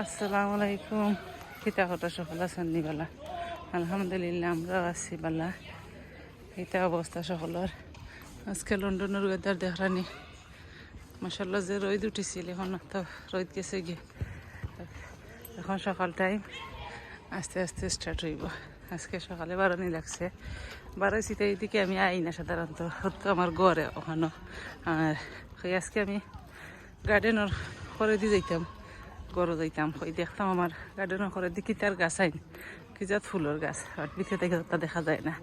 আসসালামু আলাইকুম কিতা কথা সফল আছেন নিবালা আলহামদুলিল্লাহ আমরা আছি বালা। এটা অবস্থা সকলের আজকে লন্ডনের ওয়েদার দেখরানি মাসাল্লাহ যে রোদ উঠেছিল, এখন তো রোদ গেছে গিয়ে। এখন সকাল টাইম আস্তে আস্তে স্টার্ট হইব। আজকে সকালে বারানি লাগছে। বারাইছিতে এইদিকে আমি আই না সাধারণত হতো আমার গড়ে ওখানো আর আজকে আমি গার্ডেনের করে দিয়ে যাইতাম। গরু যাইতাম ওই দেখতাম আমার গার্ডেনের করে দিকে তার গাছ আইন, কি জাত ফুলের গাছ তা দেখা যায় না।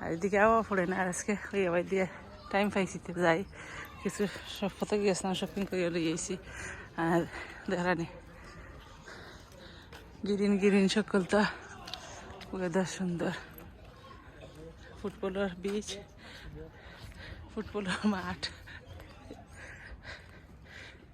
আর এদিকে আবার পড়ে না, আর আজকে ওই আবার দিয়ে টাইম পাইছিতে যাই। কিছু সব কত গেছিলাম শপিং করে লই আইছি। আর দেখানি গিরিন গিরিন সকল তো ওয়েদার সুন্দর। ফুটবলের বিচ ফুটবলের মাঠ।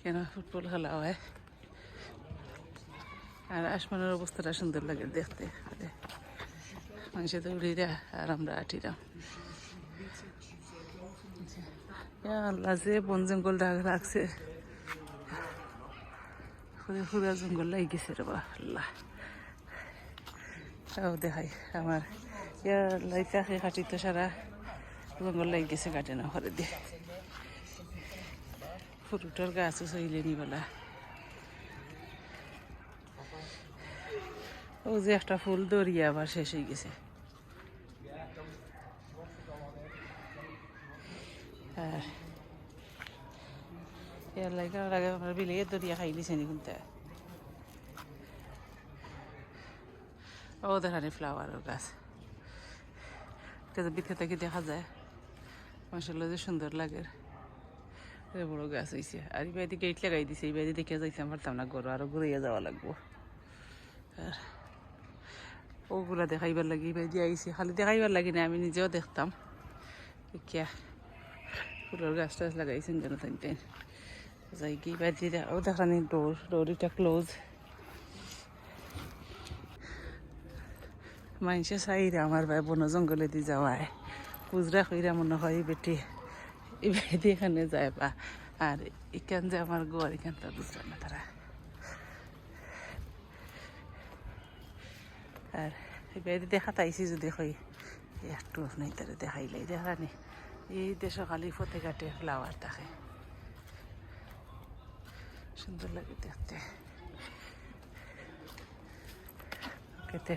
কেন ফুটবল খেলা হয়? আর আসমানের অবস্থাটা সুন্দর লাগে দেখতে মানুষে তো উড়িরা আর আমরা আটিরাম ইয়া আল্লাহ যে বন জঙ্গল রাখছে। পুরো পুরা জঙ্গল লাগি গেছে রে আল্লাহ। তাও দেখাই আমার। লাইটা খেয়ে কাটি তো সারা জঙ্গল লাগি গেছে কাটে না ঘরে দিয়ে ফুরুটোর গাছও চইলে নি ও যে একটা ফুল দরিয়া আবার শেষ হয়ে গেছে। আর ইয়ার লাগে আগে আমার বিলে দরিয়া খাই দিছে নি কিন্তু। ও, দেখানি ফ্লাওয়ারের গাছ। এটা বিথে থেকে দেখা যায়। মাসাল্লাহ যে সুন্দর লাগে। বড় গাছ হয়েছে আর এই বাড়িতে গেট লাগাই দিছে। এই বাড়ি দেখে যাইতে পারতাম না গরু। আরও ঘুরিয়ে যাওয়া লাগবো। আর ওগুলা দেখাইবার লাগি, এই বাড়ি আইসি খালি দেখাইবার লাগি না আমি নিজেও দেখতাম। দেখিয়া ফুলের গাছ টাছ লাগাইছেন যেন তাই তাই যাই কি বাড়ি ও দেখানি ডোর ডোরিটা ক্লোজ। মানুষে চাইরা আমার ভাই বন জঙ্গলে দি যাওয়ায়। পুজরা কইরা মনে হয় বেটি, এই বেদি এখানে যায় বা আর এখান যে আমার গোয়ার এখান তো বুঝলাম না তারা। আর এই দেখা তাইছি যদি কই একটু নাই তারা দেখাইলাই দেখানি এই দেশ খালি ফতে কাটে ফ্লাওয়ার থাকে। সুন্দর লাগে দেখতে। কেতে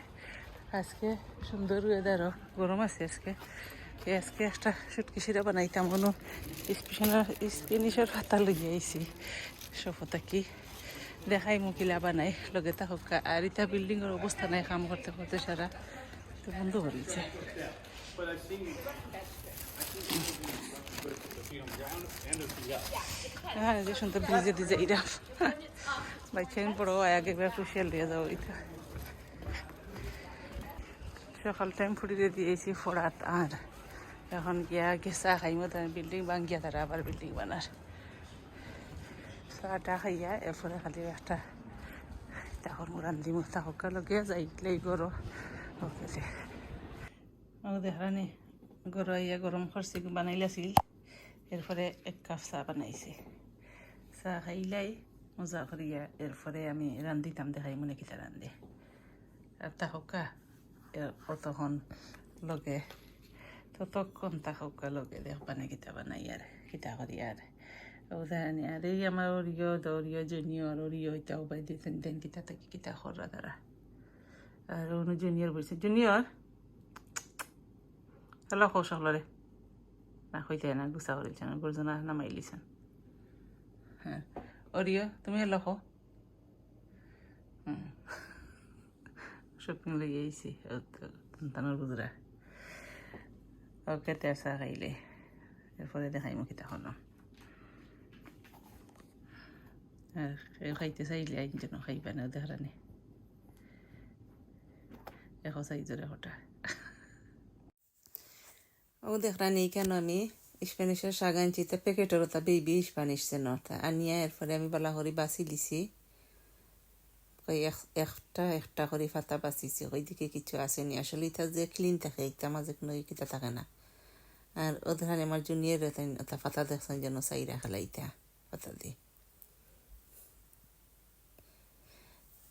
আজকে সুন্দর ওয়েদারও গরম আছে আজকে। আজকে একটা সুটকি সিরা বানাইতাম, কোনো স্পেশাল স্পেনিশর পাতা লইয়া আইছি সফতা কি? দেখাই মুকিলা বানাই। লগে তা হোক, আর ইটা বিল্ডিংয়ের অবস্থা নাই, কাম করতে করতে সারা। তো বন্ধ করেছে হ্যাঁ যে সুন্দর ভিজে দিজে ইরা পড়ো আগে খুশিয়াল দিয়ে যাও এটা সকাল টাইম ফুটিতে দিয়েছি ফোড়াত আর। এখন গিয়া গেছা খাইমো তার বিল্ডিং ভাঙ্গিয়া তারা আবার বিল্ডিং বানার। চাটা খাইয়া এরপরে খালি একটা তাহর রান্ধিমো তাহকা লগে যাই লাই গরো আমার দেখানি গরো আইয়া গরম খরচি বানাইলাছিল এরপরে এক কাপ চাহ বানাইছে। চাহ খাইলাই মজা করিয়া এরপরে আমি রান্ধিতাম দেখাই মনে কিতা রান্ধে আর তাহকা অতক্ষণ লগে ততক্ষণ তাহকা লগে দেখবানে কিতা বানাই আর কিতা করি আর আমার ওরিও দরিও জুনিয়র ওরিও ইটাও বাই দিতেন দেন কিতা থেকে কিতা খরা তারা আর অনু জুনিয়র বলছে জুনিয়র হ্যালো খো সকলরে না কইতে না গুছা করিলছেন গুরজনা নামাইলিছেন হ্যাঁ অরিও তুমি হ্যালো খো হুম শপিং লই আইছি সন্তানের বুজরা ওকে তেরসা খাইলে এরপরে দেখাই মুখি তখন আর খাইতে চাইলে আইন যেন খাইবা না দেখানি এশ সাইজরে হটা ও দেখরানি কেন আমি স্প্যানিশের শাক আনছি তা প্যাকেটের ওটা বেবি স্প্যানিশ চেন ওটা আনিয়া এরপরে আমি বালা করে বাছি ওই একটা একটা করে ফাতা বাঁচিছি ওইদিকে কিছু আসেনি আসলে এটা যে ক্লিন থাকে একটা মাঝে কোনো কিতা থাকে না আর ওদের আমার জুনিয়র ওটা ফাতা দেখছেন যেন চাইরা খেলাইতা ফাতা দিয়ে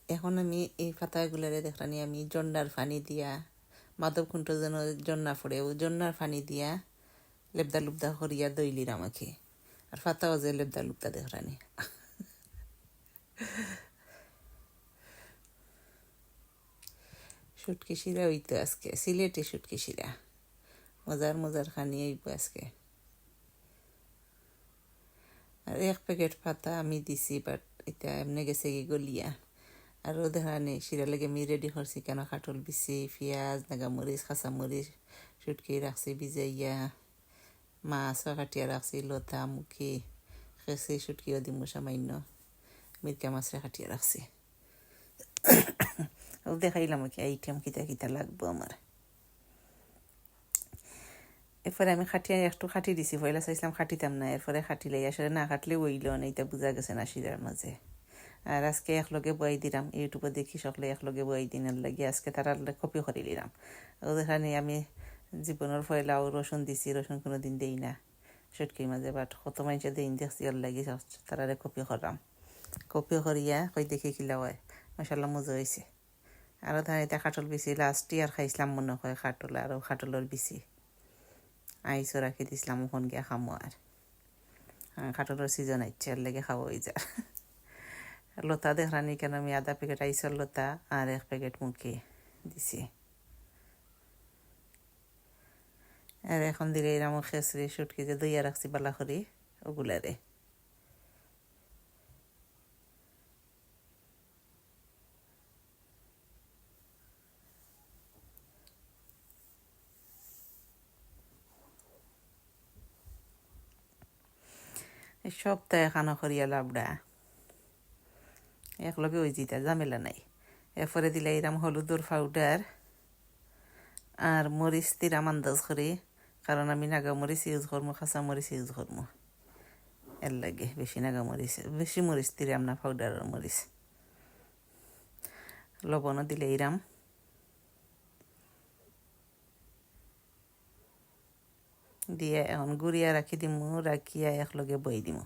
এখন আমি এই পাতাগুলারে দেখলানি আমি জন্নার ফানি দিয়া মাধব খুন্ট যেন জন্না পড়ে ও জন্নার পানি দিয়া লেবদা লুবদা করিয়া দইলির আমাকে। আর পাতাও যে লেবদা লুবদা দেখলানি শুটকি শিরা হইতো আজকে, সিলেটে শুটকি শিরা। মজার মজার খানি হইব আজকে। আর এক প্যাকেট পাতা আমি দিছি বাট এটা এমনি গেছে গলিয়া। আর দেখানি শিরা লেগে আমি রেডি করছি কেন কাঠল বিছি পেঁয়াজ নাগা মরিচ কাঁচা মরিচ শুটকি রাখছি ভিজাইয়া মাছও কাটিয়া রাখছি লতা, মুখি খেসি শুটকিও দিমু সামান্য মিরকা মাছরে কাটিয়া রাখছি ও দেখাইলাম কি আইটেম কিতা কিতা লাগবো আমার এরপরে আমি খাটিয়ে একটু খাটি দিছি পয়লা চাইছিলাম খাটিতাম না এরপরে খাটিলে আসলে না খাটলে ওইল না এটা বোঝা গেছে না শিরার মাঝে আর আজকে একলগে বই দিলাম, ইউটিউবে দেখি সকলে একলগে বই দিনের লাগে, আজকে তারা কপি করে দিলাম ওখানে আমি জীবনের পয়লাও রসুন দিছি, রসুন কোনো দিন দেই না। সুটকির মাঝে বাট কত মানুষে দিন দেখছি ওর লাগি তারারে কপি করাম কপি করিয়া কই দেখি কিলা হয় মশাল্লা মজা হয়েছে আরও ধান এটা খাটল বেশি লাস্ট ইয়ার খাইছিলাম মনে হয় খাটল, আর খাটলের বেশি। আইসও রাখি দিছিলাম, ওখান গিয়া খামো আর। খাটলের সিজন আইছে, আর লেগে খাব ওই যার। লতা দেখ দেখরানি কেন আমি আধা প্যাকেট আইসর লতা আর এক প্যাকেট মুখে দিছি। আর এখন দিলে এরম খেসরি সুটকি যে দইয়া রাখছি বালা করি ওগুলারে। সপ্তাহে খানা করিয়া লাবড়া একলগে ওই জিতা ঝামেলা নাই। এরপরে দিলে এরাম হলুদর পাউডার আর মরিচ তিরাম আন্দাজ করি, কারণ আমি নাগা মরিচ ইউজ করব খাঁচা মরিচ ইউজ করব এর লাগে বেশি নাগা মরিচ, বেশি মরিচ তিরাম না পাউডারের মরিচ। লবণও দিলে ইরাম দিয়ে এখন গুড়িয়া রাখি দিমু, রাখিয়া একলগে বই দিমু।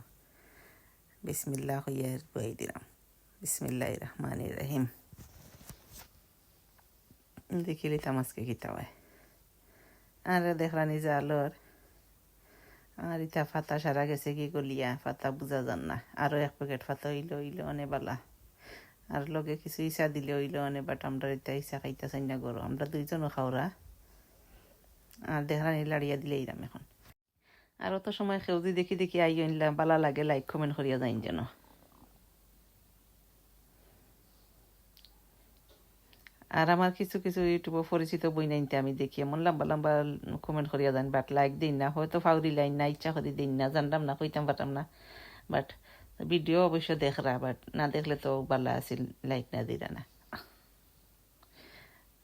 বিসমিল্লা হইয়া বই দিলাম। বিসমিল্লাহ রহমান রহিম দেখিলি তামাজকে কিতা হয় আর দেখলানি যে আলোর। আর ইটা ফাতা সারা গেছে কি গলিয়া, ফাতা বুঝা যান না। আরও এক প্যাকেট ফাতা হইল হইল অনে বালা। আর লগে কিছু ইসা দিলে হইল অনে বাট আমরা ইটা ইসা খাইতে চাই না গরো। আমরা দুইজনও খাওরা। আর দেখলানি লাড়িয়া দিলে ইরাম এখন। আর অত সময় সেউজি দেখি দেখি আই আনলাম বালা লাগে লাইক কমেন্ট করিয়া যাইন যেন। আর আমার কিছু কিছু ইউটিউবে পরিচিত বই নাইনতে আমি দেখি, এমন লম্বা লম্বা কমেন্ট করিয়া যান বাট লাইক দিন না, হয়তো ফাউরি লাইন না, ইচ্ছা করি দিন না, জানতাম না, কইতাম পারতাম না বাট ভিডিও অবশ্য দেখরা বাট না দেখলে তো বালা আছিল লাইক না দিরা না।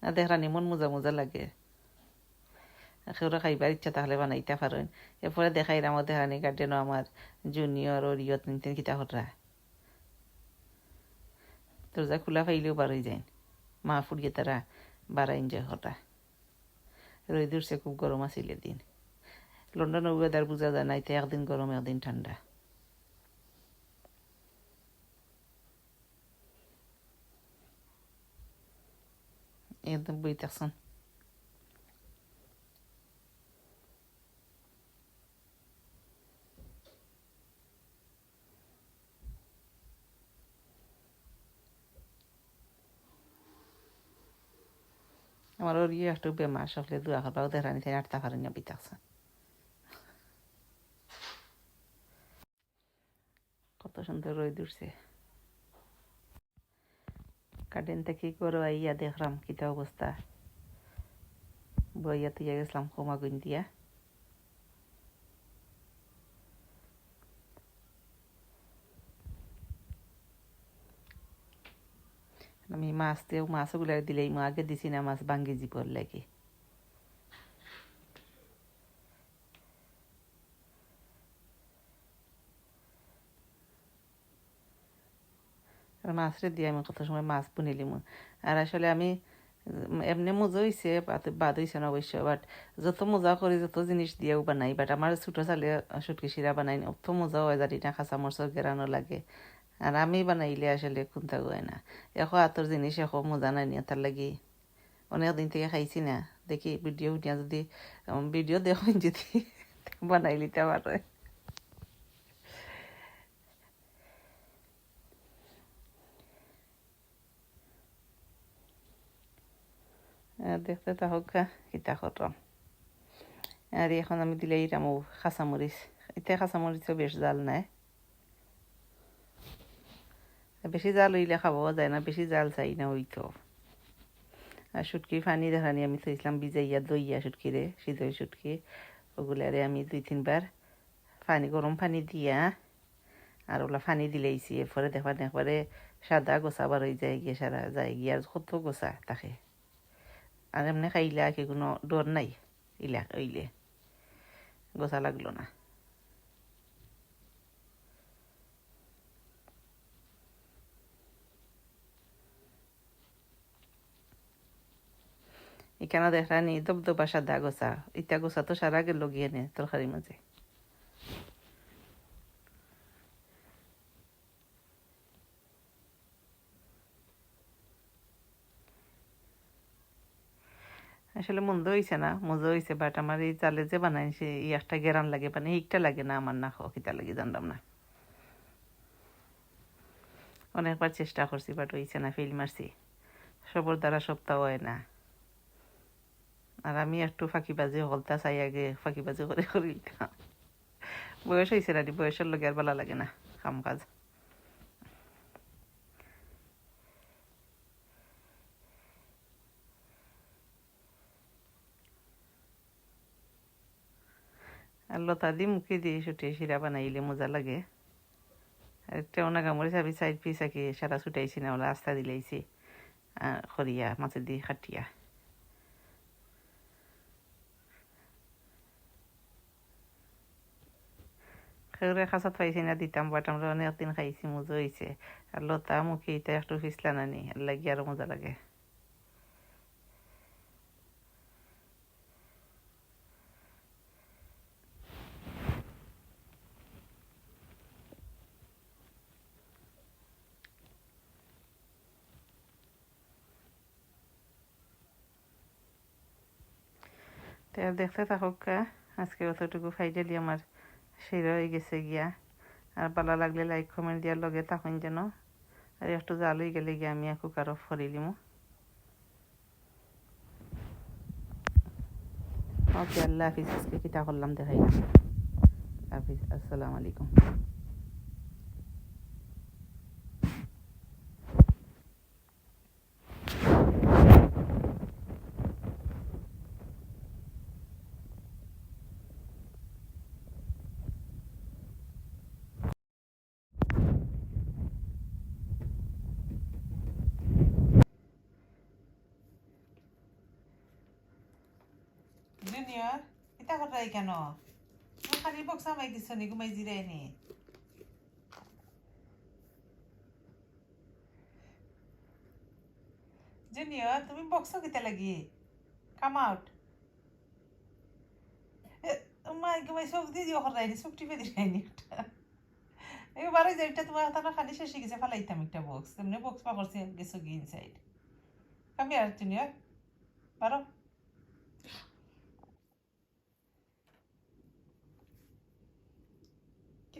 না দেখরানি মন মোজা মোজা লাগে। সেগুলো খাইবার ইচ্ছা তাহলে বানাইতে পারেন। এরপরে দেখাই আমার দেখানি গার্ডেনও আমার জুনিয়র ওর ইয়ত নিতেন কিতা হটরা তোর যা খোলা পাইলেও বার হয়ে যায়। মা ফুরিয়ে তারা বারা এনজয় হতা। রোদ উঠছে খুব গরম আছিল দিন। লন্ডন ওয়েদার বোঝা যায় না, এতে একদিন গরম, একদিন ঠান্ডা। একদম বই থাকছেন আমার ওর ইয়ে একটু বেমার সকলে দোয়া করবা ওদের রানি থেকে আটটা পারেন বিতাকছে কত সুন্দর রোদ উঠছে গার্ডেন থেকে করো আইয়া দেখলাম কিতা অবস্থা বইয়া তুইয়া গেছিলাম কমা গুন দিয়া আমি মাছ দিয়েও মাছগুলো দিলেই মা আগে দিছি না, মাছ ভাঙ্গি জীবর লাগে। মাছরে দিয়ে আমি কত সময় মাছ বুনিলিম আর আসলে আমি এমনি মজা হয়েছে বাদ হয়েছে না অবশ্য বাট যত মজা করি, যত জিনিস দিয়েও বানাই বাট আমার ছোটো চালে সুটকি শিরা বানাই অত মজা হয়, জানি না খাঁচা মরচর গেরানো লাগে। আর আমি বানাইলে আসলে কোনটা হয় না। এখন হাতর জিনিস এখন মজা নাই নিয়ে তার লাগি। অনেক দিন থেকে খাইছি না। দেখি ভিডিও উঠিয়া যদি ভিডিও দেখুন যদি বানাই লিতে পারে দেখতে থাকুক কিতা খতম আর এখন আমি দিলে ইরাম খাঁচামরিচ এতিয়া খাঁচামরিচও বেশ জাল নাই। বেশি জাল হইলে খাব যায় না, বেশি জাল চাই না হইতো আর শুটকির পানি দেখানি আমি থইছিলাম ভিজাইয়া, দইয়া শুটকিরে সিজই শুটকি। ওগুলারে আমি দুই তিনবার পানি গরম পানি দিয়া আর ওগুলা পানি দিলেইছি এরপরে দেখবার একবারে সাদা গোসা বার হয়ে যায় গিয়ে, সারা যায় গিয়ে আর কত গোসা তাকে আর এমনি খাইলে কি কোনো ডর নাই, ইলা ওইলে গোসা লাগল না। এখানে দেখা দেখানি দবদবা সাদা গোসা ইটা গোসা তো সারা গেল গিয়ে নে, তরকারির মাঝে। আসলে মন্দ হয়েছে না, মজা হয়েছে বাট আমার এই চালে যে বানাইছে এই একটা গেরান লাগে মানে একটা লাগে না আমার না কিতা লাগে, জানলাম না। অনেকবার চেষ্টা করছি বাট হয়েছে না ফেল মারছি। সবর দ্বারা সপ্তাহ হয় না। আর আমি একটু ফাঁকিবাজি হলতা চাই আগে, ফাঁকিবাজি করে করি। বয়স হয়েছে না বয়সের লগে আর ভালো লাগে না কাম কাজ আর লতা দি মুখে দিয়ে ছুটে শিরা বানাইলে মজা লাগে। আর একটা ওনা গামরি চাবি সাইড পিস আঁকি সারা ছুটাইছি না, ওলা আস্তা দিলাইছি। খরিয়া মাছের দিয়ে খাটিয়া। খেউরে খাসাত পাইছি না দিতাম বাট আমরা অনেক দিন খাইছি মজা হয়েছে আর লতা মুখে এটা একটু ফিসলা নানি লাগি আরও মজা লাগে দেখতে থাকুক। আজকে অতটুকু ফাইনালি আমার সেরা হয়ে গেছে গিয়া। আর ভালো লাগলে লাইক কমেন্ট দিয়ার লগে থাকুন যেন। আর একটু জাল হয়ে গেলে গিয়া আমি কুকারও ফরি লিমু ওকে আল্লাহ হাফিজ। আজকে কিতা করলাম দেখাইলাম হাফিজ। আসসালামু আলাইকুম। জুনিয়র এটা করাই কেন? খালি বক্সা মাই দিছ নি, ঘুমাই জিরাই নি জুনিয়র তুমি বক্স কিতা লাগি। কাম আউট মাই ঘুমাই সব দিয়ে দিও করাই নি সব টিপে দিলাই নি এবারে যে এটা তোমার হাতে খালি শেষ গেছে, ফালাইতাম একটা বক্স। তেমনি বক্স পা করছে গেছো গিয়ে ইনসাইড কামি আর জুনিয়র পারো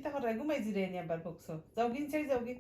কিতা করাই ঘুমাই জিরাই নি আবার বক্স যাও গিন চাই যাও গি